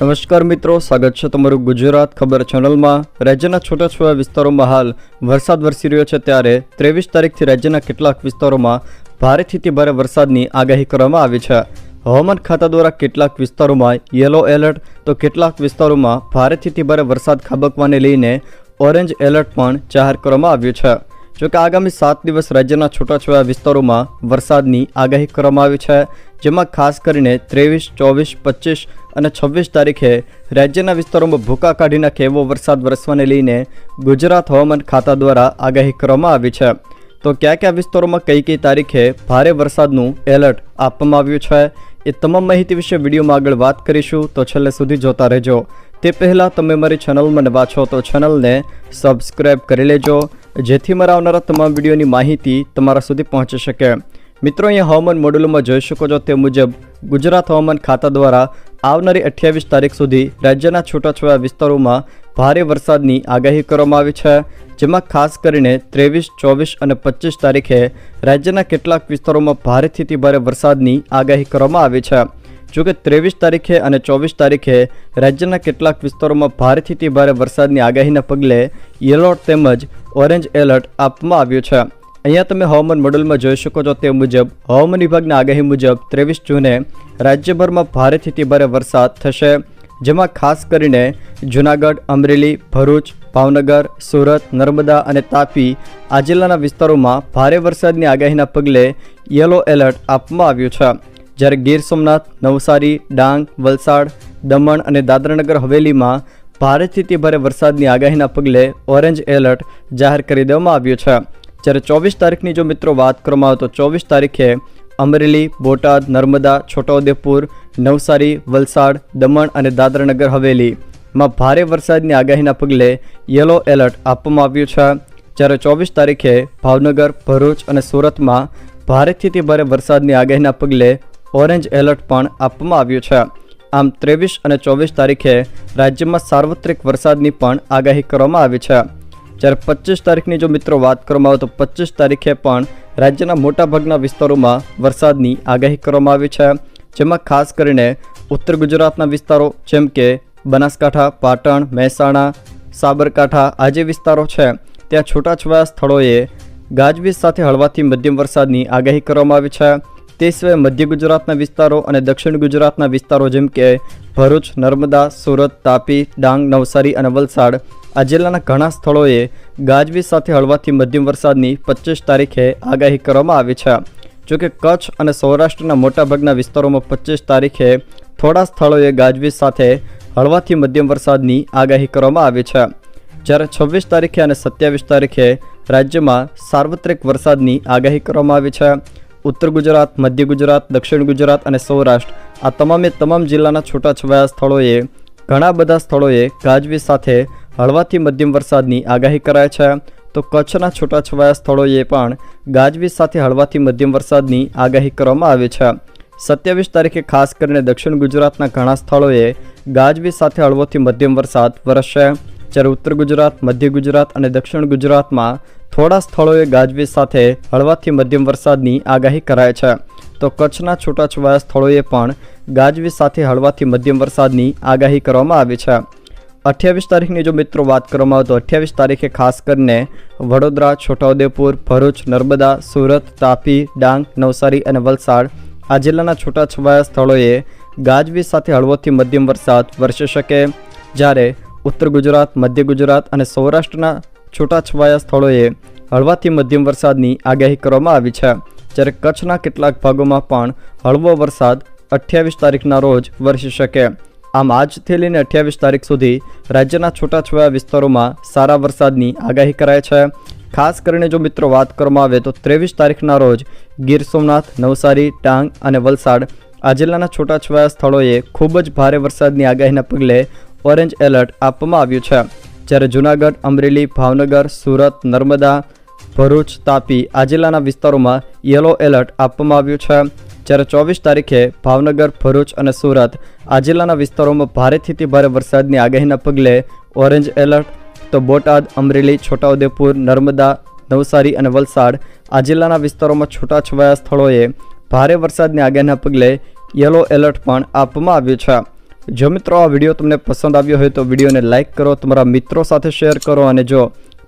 નમસ્કાર મિત્રો, સ્વાગત છે તમારું ગુજરાત ખબર ચેનલમાં. રાજ્યના છૂટાછવાયા વિસ્તારોમાં હાલ વરસાદ વરસી રહ્યો છે ત્યારે ત્રેવીસ તારીખથી રાજ્યના કેટલાક વિસ્તારોમાં ભારેથી ભારે વરસાદની આગાહી કરવામાં આવી છે. હવામાન ખાતા દ્વારા કેટલાક વિસ્તારોમાં યલો એલર્ટ, તો કેટલાક વિસ્તારોમાં ભારેથી ભારે વરસાદ ખાબકવાને લઈને ઓરેન્જ એલર્ટ પણ જાહેર કરવામાં આવ્યું છે. જોકે આગામી સાત દિવસ રાજ્યના છૂટાછવાયા વિસ્તારોમાં વરસાદની આગાહી કરવામાં આવી છે. જેમાં ખાસ કરીને ત્રેવીસ, ચોવીસ, પચીસ અને છવ્વીસ તારીખે રાજ્યના વિસ્તારોમાં ભૂકા કાઢી નાખે એવો વરસાદ વરસવાને લઈને ગુજરાત હવામાન ખાતા દ્વારા આગાહી કરવામાં આવી છે. તો કયા કયા વિસ્તારોમાં કઈ કઈ તારીખે ભારે વરસાદનું એલર્ટ આપવામાં આવ્યું છે, એ તમામ માહિતી વિશે વિડીયોમાં આગળ વાત કરીશું. તો છેલ્લે સુધી જોતા રહેજો. તે પહેલાં તમે મારી ચેનલમાં નવા છો તો ચેનલને સબસ્ક્રાઈબ કરી લેજો, જેથી મારા આવનારા તમામ વિડીયોની માહિતી તમારા સુધી પહોંચી શકે. મિત્રો અહીંયા હવામાન મોડ્યુલમાં જોઈ શકો છો તે મુજબ ગુજરાત હવામાન ખાતા દ્વારા આવનારી અઠ્યાવીસ તારીખ સુધી રાજ્યના છૂટાછવાયા વિસ્તારોમાં ભારે વરસાદની આગાહી કરવામાં આવી છે, જેમાં ખાસ કરીને ત્રેવીસ, ચોવીસ અને પચીસ તારીખે રાજ્યના કેટલાક વિસ્તારોમાં ભારેથી અતિ ભારે વરસાદની આગાહી કરવામાં આવી છે. જોકે ત્રેવીસ તારીખે અને ચોવીસ તારીખે રાજ્યના કેટલાક વિસ્તારોમાં ભારેથી અતિ ભારે વરસાદની આગાહીના પગલે યલો તેમજ ઓરેન્જ એલર્ટ આપવામાં આવ્યું છે. અહીંયા તમે હવામાન મોડલમાં જોઈ શકો છો તે મુજબ, હવામાન વિભાગની આગાહી મુજબ ત્રેવીસ જૂને રાજ્યભરમાં ભારેથી અતિ ભારે વરસાદ થશે, જેમાં ખાસ કરીને જૂનાગઢ, અમરેલી, ભરૂચ, ભાવનગર, સુરત, નર્મદા અને તાપી આ જિલ્લાના વિસ્તારોમાં ભારે વરસાદની આગાહીના પગલે યલો એલર્ટ આપવામાં આવ્યું છે. જ્યારે ગીર સોમનાથ, નવસારી, ડાંગ, વલસાડ, દમણ અને દાદરાનગર હવેલીમાં ભારેથી અતિ ભારે વરસાદની આગાહીના પગલે ઓરેન્જ એલર્ટ જાહેર કરી દેવામાં આવ્યું છે. જ્યારે ચોવીસ તારીખની જો મિત્રો વાત કરવામાં આવે તો ચોવીસ તારીખે અમરેલી, બોટાદ, નર્મદા, છોટાઉદેપુર, નવસારી, વલસાડ, દમણ અને દાદરાનગર હવેલીમાં ભારે વરસાદની આગાહીના પગલે યલો એલર્ટ આપવામાં આવ્યું છે. જ્યારે ચોવીસ તારીખે ભાવનગર, ભરૂચ અને સુરતમાં ભારેથી ભારે વરસાદની આગાહીના પગલે ઓરેન્જ એલર્ટ પણ આપવામાં આવ્યું છે. આમ ત્રેવીસ અને ચોવીસ તારીખે રાજ્યમાં સાર્વત્રિક વરસાદની પણ આગાહી કરવામાં આવી છે. જ્યારે પચીસ તારીખની જો મિત્રો વાત કરવામાં આવે તો પચીસ તારીખે પણ રાજ્યના મોટાભાગના વિસ્તારોમાં વરસાદની આગાહી કરવામાં આવી છે. જેમાં ખાસ કરીને ઉત્તર ગુજરાતના વિસ્તારો જેમ કે બનાસકાંઠા, પાટણ, મહેસાણા, સાબરકાંઠા આ જે વિસ્તારો છે, ત્યાં છૂટાછવાયા સ્થળોએ ગાજવીજ સાથે હળવાથી મધ્યમ વરસાદની આગાહી કરવામાં આવી છે. તે સિવાય મધ્ય ગુજરાતના વિસ્તારો અને દક્ષિણ ગુજરાતના વિસ્તારો જેમ કે ભરૂચ, નર્મદા, સુરત, તાપી, ડાંગ, નવસારી અને વલસાડ આ જિલ્લાના ઘણા સ્થળોએ ગાજવીજ સાથે હળવાથી મધ્યમ વરસાદની પચીસ તારીખે આગાહી કરવામાં આવી છે. જોકે કચ્છ અને સૌરાષ્ટ્રના મોટાભાગના વિસ્તારોમાં પચીસ તારીખે થોડા સ્થળોએ ગાજવીજ સાથે હળવાથી મધ્યમ વરસાદની આગાહી કરવામાં આવી છે. જ્યારે છવ્વીસ તારીખે અને સત્યાવીસ તારીખે રાજ્યમાં સાર્વત્રિક વરસાદની આગાહી કરવામાં આવી છે. ઉત્તર ગુજરાત, મધ્ય ગુજરાત, દક્ષિણ ગુજરાત અને સૌરાષ્ટ્ર આ તમામે તમામ જિલ્લાના છૂટાછવાયા સ્થળોએ ઘણા બધા સ્થળોએ ગાજવીજ સાથે હળવાથી મધ્યમ વરસાદની આગાહી કરાય છે. તો કચ્છના છૂટાછવાયા સ્થળોએ પણ ગાજવીજ સાથે હળવાથી મધ્યમ વરસાદની આગાહી કરવામાં આવી છે. સત્યાવીસ તારીખે ખાસ કરીને દક્ષિણ ગુજરાતના ઘણા સ્થળોએ ગાજવીજ સાથે હળવોથી મધ્યમ વરસાદ વરસશે. જ્યારે ઉત્તર ગુજરાત, મધ્ય ગુજરાત અને દક્ષિણ ગુજરાતમાં થોડા સ્થળોએ ગાજવીજ સાથે હળવાથી મધ્યમ વરસાદની આગાહી કરાય છે. તો કચ્છના છૂટાછવાયા સ્થળોએ પણ ગાજવીજ સાથે હળવાથી મધ્યમ વરસાદની આગાહી કરવામાં આવી છે. અઠ્યાવીસ તારીખની જો મિત્રો વાત કરવામાં આવે તો અઠ્યાવીસ તારીખે ખાસ કરીને વડોદરા, છોટાઉદેપુર, ભરૂચ, નર્મદા, સુરત, તાપી, ડાંગ, નવસારી અને વલસાડ આ જિલ્લાના છૂટાછવાયા સ્થળોએ ગાજવીજ સાથે હળવોથી મધ્યમ વરસાદ વરસી શકે. જ્યારે ઉત્તર ગુજરાત, મધ્ય ગુજરાત અને સૌરાષ્ટ્રના છૂટાછવાયા સ્થળોએ હળવાથી મધ્યમ વરસાદની આગાહી કરવામાં આવી છે. જ્યારે કચ્છના કેટલાક ભાગોમાં પણ હળવો વરસાદ અઠ્યાવીસ તારીખના રોજ વરસી શકે. આમ આજથી લઈને અઠ્યાવીસ તારીખ સુધી રાજ્યના છૂટાછવાયા વિસ્તારોમાં સારા વરસાદની આગાહી કરાય છે. ખાસ કરીને જો મિત્રો વાત કરવામાં આવે તો ત્રેવીસ તારીખના રોજ ગીર સોમનાથ, નવસારી ડાંગ અને વલસાડ આ જિલ્લાના છૂટાછવાયા સ્થળોએ ખૂબ જ ભારે વરસાદની આગાહીના પગલે ઓરેન્જ એલર્ટ આપવામાં આવ્યું છે. જ્યારે જૂનાગઢ, અમરેલી, ભાવનગર, સુરત, નર્મદા, ભરૂચ, તાપી આ જિલ્લાના વિસ્તારોમાં યલો એલર્ટ આપવામાં આવ્યું છે. જ્યારે ચોવીસ તારીખે ભાવનગર, ભરૂચ અને સુરત આ જિલ્લાના વિસ્તારોમાં ભારેથી ભારે વરસાદની આગાહીના પગલે ઓરેન્જ એલર્ટ, તો બોટાદ, અમરેલી, છોટાઉદેપુર, નર્મદા, નવસારી અને વલસાડ આ જિલ્લાના વિસ્તારોમાં છૂટાછવાયા સ્થળોએ ભારે વરસાદની આગાહીના પગલે યલો એલર્ટ પણ આપવામાં આવ્યું છે. જો મિત્રો આ વીડિયો તમને પસંદ આવ્યો હોય તો વિડીયોને લાઇક કરો, તમારા મિત્રો સાથે શેર કરો અને જો